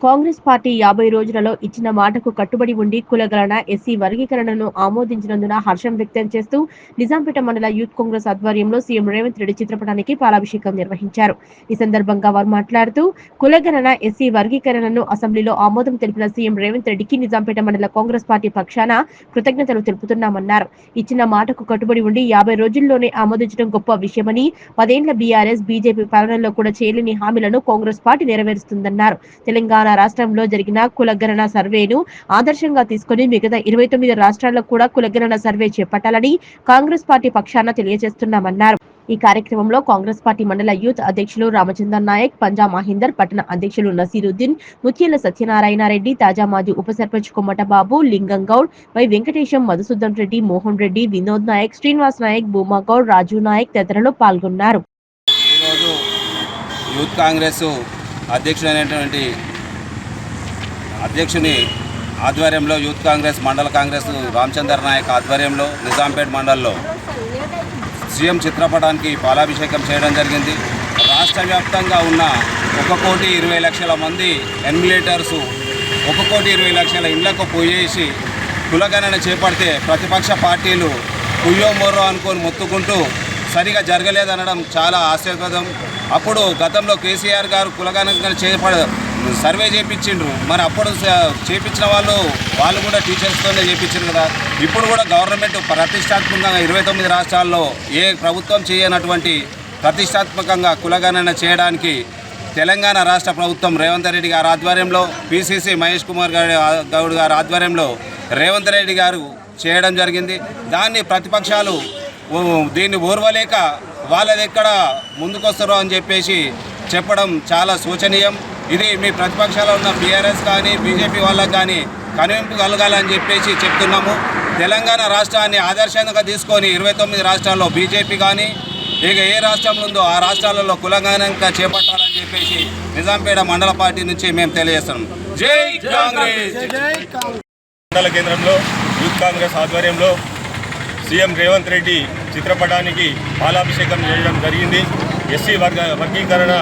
Congress party యాభై రోజులలో ఇచ్చిన మాటకు కట్టుబడి ఉండి కులగణన ఎస్సీ వర్గీకరణను ఆమోదించినందున హర్షం వ్యక్తం చేస్తూ నిజాంపేట మండల యూత్ కాంగ్రెస్ ఆధ్వర్యంలో సీఎం రేవంత్ రెడ్డి చిత్రపటానికి పాలాభిషేకం నిర్వహించారు. ఈ సందర్భంగా వారు మాట్లాడుతూ కులగణన ఎస్సీ వర్గీకరణను అసెంబ్లీలో ఆమోదం తెలిపిన సీఎం రేవంత్ రెడ్డికి నిజాంపేట మండల కాంగ్రెస్ పార్టీ పక్షాన కృతజ్ఞతలు తెలుపుతున్నామన్నారు. ఇచ్చిన మాటకు కట్టుబడి ఉండి యాభై రోజుల్లోనే ఆమోదించడం గొప్ప విషయమని పదేండ్ల బీఆర్ఎస్ బీజేపీ పాలనలో కూడా చేయలేని హామీలను కాంగ్రెస్ పార్టీ నెరవేరుస్తుందన్నారు. తెలంగాణ రాష్ట్రంలో జరిగిన కులగణన సర్వేను ఆదర్శంగా తీసుకుని మిగతా ఇరవై తొమ్మిది రాష్ట్రాల్లో కూడా కులగణన సర్వే చేపట్టాలని కాంగ్రెస్ పార్టీ పక్షాన తెలియజేస్తున్నామన్నారు. ఈ కార్యక్రమంలో కాంగ్రెస్ పార్టీ మండల యూత్ అధ్యక్షులు రామచందర్ నాయక్ పంజా మహేందర్ పట్టణ అధ్యక్షులు నసీరుద్దీన్ ముత్యాల సత్యనారాయణ రెడ్డి తాజా మాజీ ఉప సర్పంచ్ కొమ్మటబాబు లింగం గౌడ్ వై వెంకటేశం మధుసూదన్ రెడ్డి మోహన్ రెడ్డి వినోద్ నాయక్ శ్రీనివాస్ నాయక్ భూమా గౌడ్ రాజు నాయక్ తదితరులు పాల్గొన్నారు. ఈరోజు యూత్ కాంగ్రెస్ అధ్యక్షుడైనటువంటి అధ్యక్షుని ఆధ్వర్యంలో యూత్ కాంగ్రెస్ మండల కాంగ్రెస్ రామచందర్ నాయక్ ఆధ్వర్యంలో నిజాంపేట్ మండల్లో సీఎం చిత్రపటానికి పాలాభిషేకం చేయడం జరిగింది. రాష్ట్ర వ్యాప్తంగా ఉన్న ఒక కోటి ఇరవై లక్షల మంది ఎన్మిలేటర్స్ ఒక కోటి ఇరవై లక్షల ఇళ్ళకు పోయేసి కులగణన చేపడితే ప్రతిపక్ష పార్టీలు పుయ్యో మొర్రో అనుకొని మొత్తుకుంటూ సరిగా జరగలేదనడం చాలా ఆశ్చర్యప్రదం అప్పుడు గతంలో కేసీఆర్ గారు కులగణన చేపడ సర్వే చేయించిండ్రు మరి అప్పుడు చేయించిన వాళ్ళు వాళ్ళు కూడా టీచర్స్తోనే చేయించారు కదా. ఇప్పుడు కూడా గవర్నమెంట్ ప్రతిష్టాత్మకంగా ఇరవై తొమ్మిది రాష్ట్రాల్లో ఏ ప్రభుత్వం చేయనటువంటి ప్రతిష్టాత్మకంగా కులగణన చేయడానికి తెలంగాణ రాష్ట్ర ప్రభుత్వం రేవంత్ రెడ్డి గారి ఆధ్వర్యంలో పిసిసి మహేష్ కుమార్ గారి గౌడ్ గారి ఆధ్వర్యంలో రేవంత్ రెడ్డి గారు చేయడం జరిగింది. దాన్ని ప్రతిపక్షాలు దీన్ని ఓర్వలేక వాళ్ళది ఎక్కడ ముందుకొస్తారో అని చెప్పేసి చెప్పడం చాలా శోచనీయం. ఇది మీ ప్రతిపక్షాలు ఉన్న బీఆర్ఎస్ కానీ బీజేపీ వాళ్ళకి కానీ కనువింపు కలగాలని చెప్పేసి చెప్తున్నాము. తెలంగాణ రాష్ట్రాన్ని ఆదర్శంగా తీసుకొని ఇరవై తొమ్మిది రాష్ట్రాల్లో బీజేపీ కానీ ఇక ఏ రాష్ట్రం ఉందో ఆ రాష్ట్రాలలో కులగానంగా చేపట్టాలని చెప్పేసి నిజాంపేట మండల పార్టీ నుంచి మేము తెలియజేస్తున్నాం. జై కాంగ్రెస్! మండల కేంద్రంలో యూత్ కాంగ్రెస్ ఆధ్వర్యంలో సీఎం రేవంత్ రెడ్డి చిత్రపటానికి పాలాభిషేకం చేయడం జరిగింది. ఎస్సీ వర్గ వర్గీకరణ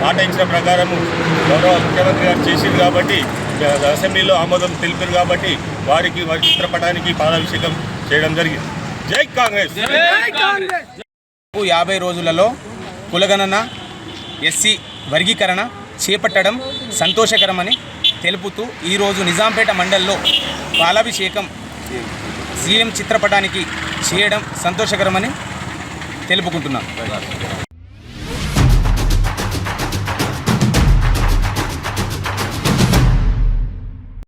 మాట ఇచ్చిన ప్రకారము గౌరవ ముఖ్యమంత్రి గారు చేసింది కాబట్టి అసెంబ్లీలో ఆమోదం తెలిపారు కాబట్టి వారికి వారి చిత్రపటానికి పాలాభిషేకం చేయడం జరిగింది. జై కాంగ్రెస్! యాభై రోజులలో కులగణన ఎస్సీ వర్గీకరణ చేపట్టడం సంతోషకరమని తెలుపుతూ ఈరోజు నిజాంపేట మండల్లో పాలాభిషేకం సీఎం చిత్రపటానికి చేయడం సంతోషకరమని తెలుపుకుంటున్నాం